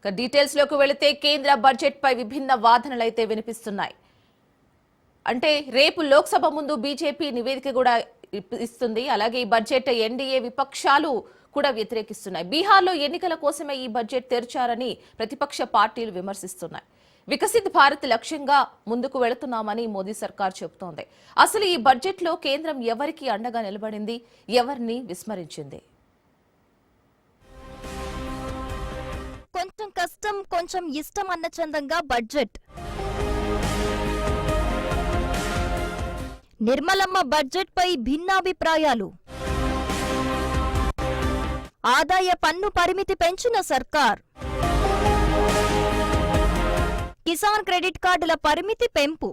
ఇక డీటెయిల్స్లోకి వెళితే కేంద్ర బడ్జెట్ పై విభిన్న వాదనలైతే వినిపిస్తున్నాయి. అంటే రేపు లోక్సభ ముందు బీజేపీ నివేదిక కూడా ఇప్- ఇస్తుంది. అలాగే ఈ బడ్జెట్ ఎన్డీఏ విపక్షాలు కూడా వ్యతిరేకిస్తున్నాయి. బీహార్లో ఎన్నికల కోసమే ఈ బడ్జెట్ తెరిచారని ప్రతిపక్ష పార్టీలు విమర్శిస్తున్నాయి. వికసిత్ భారత్ లక్ష్యంగా ముందుకు వెళుతున్నామని మోదీ సర్కార్ చెబుతోంది. అసలు ఈ బడ్జెట్లో కేంద్రం ఎవరికి అండగా నిలబడింది? ఎవరిని విస్మరించింది? కష్టం కొంచెం ఇష్టం అన్న చందంగా బడ్జెట్. నిర్మలమ్మ బడ్జెట్ పై భిన్నాభిప్రాయాలు. ఆదాయ పన్ను పరిమితి పెంచిన సర్కార్. కిసాన్ క్రెడిట్ కార్డుల పరిమితి పెంపు.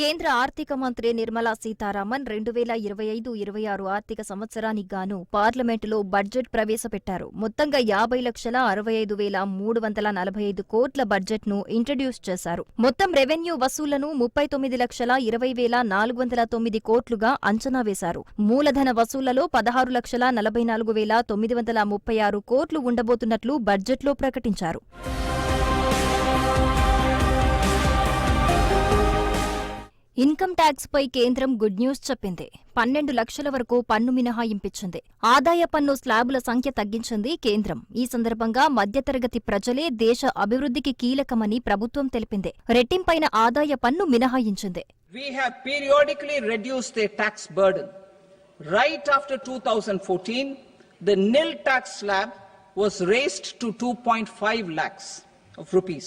కేంద్ర ఆర్థిక మంత్రి నిర్మలా సీతారామన్ రెండు వేల ఇరవై ఐదు ఇరవై ఆరు ఆర్థిక సంవత్సరానికి గాను పార్లమెంటులో బడ్జెట్ ప్రవేశపెట్టారు. మొత్తంగా యాభై లక్షల అరవై ఐదు వేల మూడు వందల నలభై ఐదు కోట్ల బడ్జెట్ను ఇంట్రడ్యూస్ చేశారు. మొత్తం రెవెన్యూ వసూళ్ళను ముప్పై తొమ్మిది లక్షల ఇరవై వేల నాలుగు వందల తొమ్మిది కోట్లుగా అంచనా వేశారు. మూలధన వసూళ్ళలో పదహారు లక్షల నలభై నాలుగు వేల తొమ్మిది వందల ముప్పై ఆరు కోట్లు ఉండబోతున్నట్లు బడ్జెట్లో ప్రకటించారు. ఇన్కమ్ ట్యాక్స్ పై కేంద్రం గుడ్ న్యూస్ చెప్పింది. పన్నెండు లక్షల వరకు పన్ను మినహాయింపించింది. ఆదాయ పన్ను స్లాబుల సంఖ్య తగ్గించింది కేంద్రం. ఈ సందర్భంగా మధ్యతరగతి ప్రజలే దేశ అభివృద్ధికి కీలకమని ప్రభుత్వం తెలిపింది. రెట్టింపైన ఆదాయ పన్ను మినహాయించింది. We have periodically reduced their tax burden. Right after 2014, the nil tax slab was raised to 2.5 lakhs of rupees,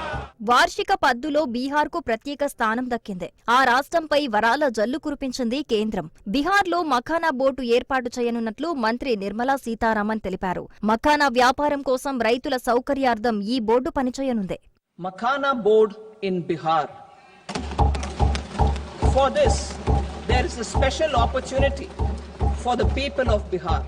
వార్షిక పద్దులో బీహార్కు ప్రత్యేక స్థానం దక్కింది. ఆ రాష్ట్రంపై వరాల జల్లు కురిపించింది కేంద్రం. బీహార్లో మఖానా బోటు ఏర్పాటు చేయనున్నట్లు మంత్రి నిర్మలా సీతారామన్ తెలిపారు. మఖానా వ్యాపారం కోసం రైతుల సౌకర్యార్థం ఈ board పనిచేయనుంది. Makhana board in Bihar. For this there is special opportunity for the people of Bihar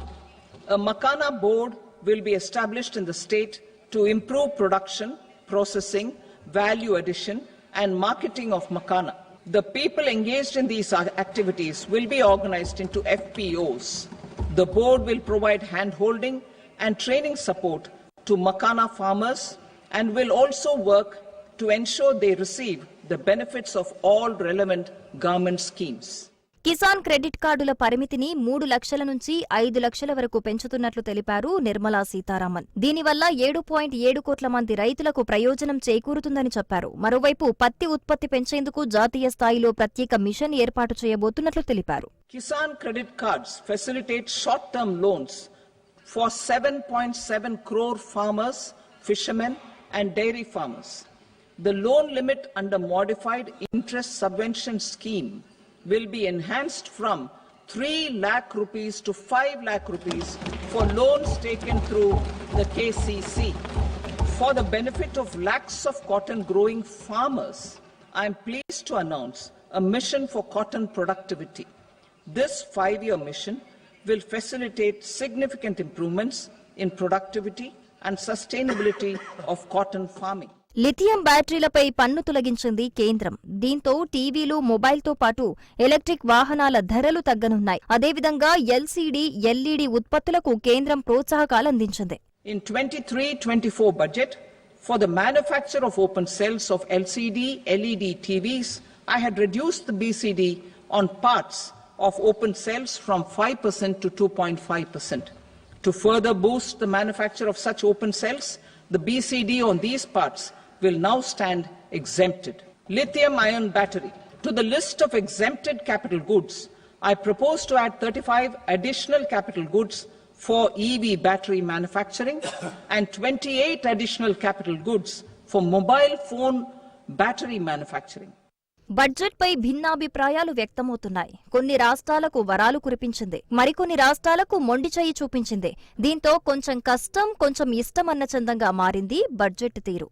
makhana board will be established in the state to improve production processing value addition, and marketing of Makana. The people engaged in these activities will be organized into FPOs. The board will provide hand-holding and training support to Makana farmers and will also work to ensure they receive the benefits of all relevant government schemes. Kisan credit కార్డుల పరిమితిని మూడు లక్షల నుంచి ఐదు లక్షల వరకు పెంచుతున్నట్లు తెలిపారు నిర్మలా సీతారామన్. దీనివల్ల ఏడు పాయింట్ ఏడు కోట్ల మంది రైతులకు ప్రయోజనం చేకూరుతుందని చెప్పారు. మరోవైపు పత్తి ఉత్పత్తి పెంచేందుకు జాతీయ స్థాయిలో ప్రత్యేక మిషన్ ఏర్పాటు చేయబోతున్నట్లు తెలిపారు. Kisan credit cards facilitate short term loans for seven point seven crore farmers fishermen and dairy farmers. The loan limit under modified interest subvention scheme will be enhanced from 3 lakh rupees to 5 lakh rupees for loans taken through the KCC. For the benefit of lakhs of cotton growing farmers, I am pleased to announce a mission for cotton productivity. This five year mission will facilitate significant improvements in productivity and sustainability of cotton farming. Lithium బ్యాటరీలపై పన్ను తొలగించింది కేంద్రం దీంతో టీవీలు మొబైల్తో పాటు electric వాహనాల ధరలు తగ్గనున్నాయి అదేవిధంగా LCD LED ఉత్పత్తులకు కేంద్రం ప్రోత్సాహకాలందించింది In 23-24 budget, for the manufacture of open cells of LCD, LED TVs, I had reduced the BCD on parts of open cells from 5% to 2.5%. To further boost the manufacture of such open cells, the BCD on these parts will now stand exempted. Lithium ion battery. To the list of exempted capital goods, I propose to add 35 additional capital goods for EV battery manufacturing and 28 additional capital goods for mobile phone battery manufacturing. బడ్జెట్పై భిన్నాభిప్రాయాలు వ్యక్తమవుతున్నాయి కొన్ని రాష్ట్రాలకు వరాలు కురిపించింది మరికొన్ని రాష్ట్రాలకు మొండి చేయి చూపించింది దీంతో కొంచెం కష్టం కొంచెం ఇష్టమన్న చందంగా మారింది బడ్జెట్ తీరు